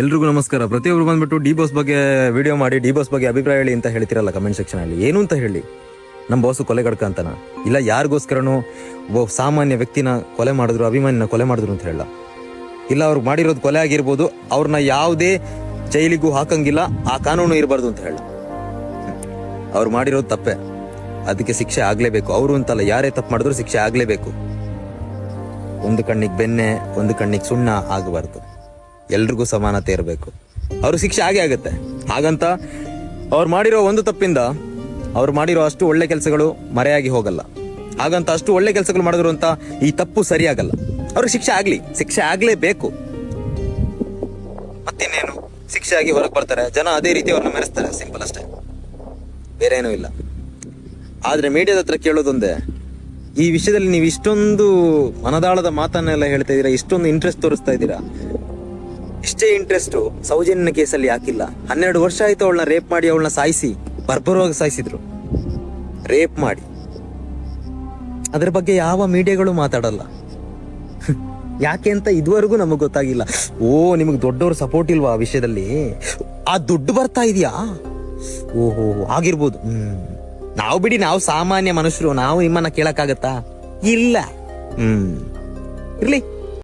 ಎಲ್ರಿಗೂ ನಮಸ್ಕಾರ. ಪ್ರತಿಯೊಬ್ರು ಬಂದ್ಬಿಟ್ಟು ಡಿ ಬಾಸ್ ಬಗ್ಗೆ ವಿಡಿಯೋ ಮಾಡಿ, ಡಿ ಬಾಸ್ ಬಗ್ಗೆ ಅಭಿಪ್ರಾಯ ಹೇಳಿ ಅಂತ ಹೇಳ್ತಿರಲ್ಲ ಕಮೆಂಟ್ ಸೆಕ್ಷನ್ ಅಲ್ಲಿ. ಏನು ಅಂತ ಹೇಳಿ? ನಮ್ಮ ಬಾಸು ಕೊಲೆಗಡ್ಕ ಅಂತನ? ಇಲ್ಲ, ಯಾರಿಗೋಸ್ಕರನೋ ಒಬ್ಬ ಸಾಮಾನ್ಯ ವ್ಯಕ್ತಿನ ಕೊಲೆ ಮಾಡಿದ್ರು, ಅಭಿಮಾನಿನ ಕೊಲೆ ಮಾಡಿದ್ರು ಅಂತ ಹೇಳಲ್ಲ. ಇಲ್ಲ, ಅವ್ರು ಮಾಡಿರೋದು ಕೊಲೆ ಆಗಿರ್ಬೋದು ಅವ್ರನ್ನ ಯಾವುದೇ ಜೈಲಿಗೂ ಹಾಕಂಗಿಲ್ಲ, ಆ ಕಾನೂನು ಇರಬಾರ್ದು ಅಂತ ಹೇಳ ಅವ್ರು ಮಾಡಿರೋದು ತಪ್ಪೆ. ಅದಕ್ಕೆ ಶಿಕ್ಷೆ ಆಗ್ಲೇಬೇಕು. ಅವರು ಅಂತಲ್ಲ, ಯಾರೇ ತಪ್ಪು ಮಾಡಿದ್ರು ಶಿಕ್ಷೆ ಆಗ್ಲೇಬೇಕು. ಒಂದು ಕಣ್ಣಿಗೆ ಬೆನ್ನೆ, ಒಂದು ಕಣ್ಣಿಗೆ ಸುಣ್ಣ ಆಗಬಾರ್ದು. ಎಲ್ರಿಗೂ ಸಮಾನತೆ ಇರಬೇಕು. ಅವ್ರ ಶಿಕ್ಷೆ ಆಗೇ ಆಗುತ್ತೆ. ಹಾಗಂತ ಅವ್ರು ಮಾಡಿರೋ ಒಂದು ತಪ್ಪಿಂದ ಅವ್ರು ಮಾಡಿರೋ ಅಷ್ಟು ಒಳ್ಳೆ ಕೆಲಸಗಳು ಮರೆಯಾಗಿ ಹೋಗಲ್ಲ. ಹಾಗಂತ ಅಷ್ಟು ಒಳ್ಳೆ ಕೆಲಸಗಳು ಮಾಡಿದ್ರು ಅಂತ ಈ ತಪ್ಪು ಸರಿಯಾಗಲ್ಲ. ಅವ್ರಿಗೆ ಶಿಕ್ಷೆ ಆಗ್ಲಿ. ಶಿಕ್ಷೆ ಆಗ್ಲೇಬೇಕು. ಮತ್ತಿನ್ನೇನು? ಶಿಕ್ಷೆ ಆಗಿ ಹೊರಗೆ ಬರ್ತಾರೆ. ಜನ ಅದೇ ರೀತಿ ಅವ್ರನ್ನ ಮೆರೆಸ್ತಾರೆ. ಸಿಂಪಲ್ ಅಷ್ಟೇ. ಬೇರೆ ಏನೂ ಇಲ್ಲ. ಆದ್ರೆ ಮೀಡಿಯಾದ ಹತ್ರ ಕೇಳೋದೊಂದೇ ಈ ವಿಷಯದಲ್ಲಿ ನೀವು ಇಷ್ಟೊಂದು ಮನದಾಳದ ಮಾತನ್ನೆಲ್ಲ ಹೇಳ್ತಾ ಇದ್ದೀರಾ, ಇಷ್ಟೊಂದು ಇಂಟ್ರೆಸ್ಟ್ ತೋರಿಸ್ತಾ ಇದ್ದೀರಾ? ಇಷ್ಟೇ ಇಂಟ್ರೆಸ್ಟು ಸೌಜನ್ಯ ಕೇಸಲ್ಲಿ ಯಾಕಿಲ್ಲ ಹನ್ನೆರಡು ವರ್ಷ ಆಯ್ತು ಅವಳನ್ನ ರೇಪ್ ಮಾಡಿ, ಅವಳನ್ನ ಸಾಯಿಸಿ, ಬರ್ಬರವಾಗಿ ಸಾಯಿಸಿದ್ರು. ರೇಪ್ ಮಾಡಿ. ಅದ್ರ ಬಗ್ಗೆ ಯಾವ ಮೀಡಿಯಾಗಳು ಮಾತಾಡಲ್ಲ. ಯಾಕೆ ಅಂತ ಇದುವರೆಗೂ ನಮಗೆ ಗೊತ್ತಾಗಿಲ್ಲ. ಓ, ನಿಮಗೆ ದೊಡ್ಡವ್ರ ಸಪೋರ್ಟ್ ಇಲ್ವಾ ಆ ವಿಷಯದಲ್ಲಿ? ಆ ದುಡ್ಡು ಬರ್ತಾ ಇದೆಯಾ? ಓಹೋ, ಆಗಿರ್ಬೋದು. ಹ್ಮ್. ನಾವು ಬಿಡಿ ನಾವು ಸಾಮಾನ್ಯ ಮನುಷ್ಯರು ನಾವು ನಿಮ್ಮನ್ನ ಕೇಳಕ್ಕಾಗತ್ತಾ? ಇಲ್ಲ. ಹ್ಮ್. ಇರ್ಲಿ.